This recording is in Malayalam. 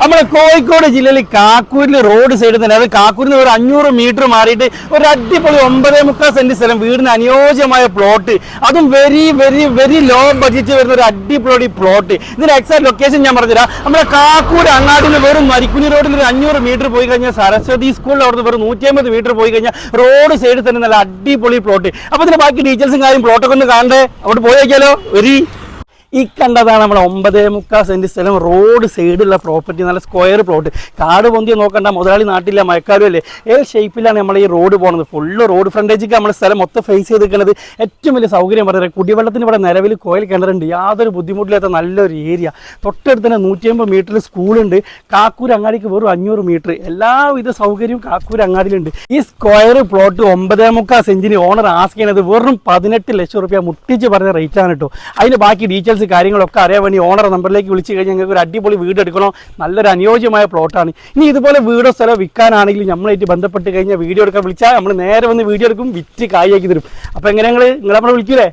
നമ്മുടെ കോഴിക്കോട് ജില്ലയിൽ കാക്കൂരിൽ റോഡ് സൈഡിൽ തന്നെ. അത് കാക്കൂരിൽ നിന്ന് ഒരു അഞ്ഞൂറ് മീറ്റർ മാറിയിട്ട് ഒരു അടിപൊളി ഒമ്പതേ മുക്കാൽ സെന്റ് സ്ഥലം വീടിന് അനുയോജ്യമായ പ്ലോട്ട് അതും very very very low budget വരുന്ന ഒരു അടിപൊളി പ്ലോട്ട് ഇതിന്റെ എക്സാക്ട് ലൊക്കേഷൻ ഞാൻ പറഞ്ഞുതരാം. നമ്മുടെ കാക്കൂർ അങ്ങാടിയിൽ നിന്ന് വെറും മരിക്കുനി റോഡിൽ ഒരു അഞ്ഞൂറ് മീറ്റർ പോയി കഴിഞ്ഞാൽ സരസ്വതി സ്കൂളിൽ അവിടുന്ന് വെറും നൂറ്റി അമ്പത് മീറ്റർ പോയി കഴിഞ്ഞാൽ റോഡ് സൈഡിൽ തന്നെ നല്ല അടിപൊളി പ്ലോട്ട് അപ്പൊ ഇതിന്റെ ബാക്കി ഡീറ്റെയിൽസും കാര്യം പ്ലോട്ടൊക്കെ ഒന്ന് കാണണ്ടേ? അവിടെ പോയി നോക്കിയാലോ? ഒരു ഈ കണ്ടതാണ് നമ്മുടെ ഒമ്പതേ മുക്കാൽ സെന്റ് സ്ഥലം റോഡ് സൈഡുള്ള പ്രോപ്പർട്ടി നല്ല സ്ക്വയർ പ്ലോട്ട് കാട് പൊന്തി നോക്കണ്ട മുതലാളി നാട്ടില്ല മഴക്കാലും അല്ലേ? ഏത് ഷേപ്പിലാണ് നമ്മൾ ഈ റോഡ് പോകുന്നത് ഫുള്ള് റോഡ് ഫ്രണ്ടേജിക്ക് നമ്മൾ സ്ഥലം മൊത്തം ഫേസ് ചെയ്ത് നിൽക്കുന്നത് ഏറ്റവും വലിയ സൗകര്യം പറയുന്നത് കുടിവെള്ളത്തിന് ഇവിടെ നിലവിൽ കോയിൽ കിണറുണ്ട്. യാതൊരു ബുദ്ധിമുട്ടില്ലാത്ത നല്ലൊരു ഏരിയ തൊട്ടടുത്ത് തന്നെ നൂറ്റി അമ്പത് മീറ്ററിൽ സ്കൂളുണ്ട് കാക്കൂർ അങ്ങാടിക്ക് വെറും അഞ്ഞൂറ് മീറ്റർ എല്ലാവിധ സൗകര്യവും കാക്കൂർ അങ്ങാടിയിലുണ്ട്. ഈ സ്ക്വയർ പ്ലോട്ട് ഒമ്പതേ മുക്കാൽ സെഞ്ചിന് ഓണർ ആസ്ക് ചെയ്യുന്നത് വെറും പതിനെട്ട് ലക്ഷം റുപ്യ മുട്ടിച്ച് പറഞ്ഞ റേറ്റ് ആണ് കേട്ടോ അതിന് ബാക്കി ഡീറ്റെയിൽസ് കാര്യങ്ങളൊക്കെ അറിയാൻ വേണ്ടി ഓണർ നമ്പറിലേക്ക് വിളിച്ചു കഴിഞ്ഞാൽ ഞങ്ങൾക്ക് ഒരു അടിപൊളി വീട് എടുക്കണോ. നല്ലൊരു അനുയോജ്യമായ പ്ലോട്ടാണ് ഇനി ഇതുപോലെ വീടോ സ്ഥലം വിൽക്കാനാണെങ്കിൽ നമ്മളായിട്ട് ബന്ധപ്പെട്ട് കഴിഞ്ഞാൽ വീഡിയോ എടുക്കാൻ വിളിച്ചാൽ നമ്മൾ നേരെ വന്ന് വീഡിയോ എടുക്കും വിറ്റ് കായാക്കി തരും. അപ്പോൾ എങ്ങനെ നിങ്ങൾ നിങ്ങളെ നമ്മൾ വിളിക്കൂലേ?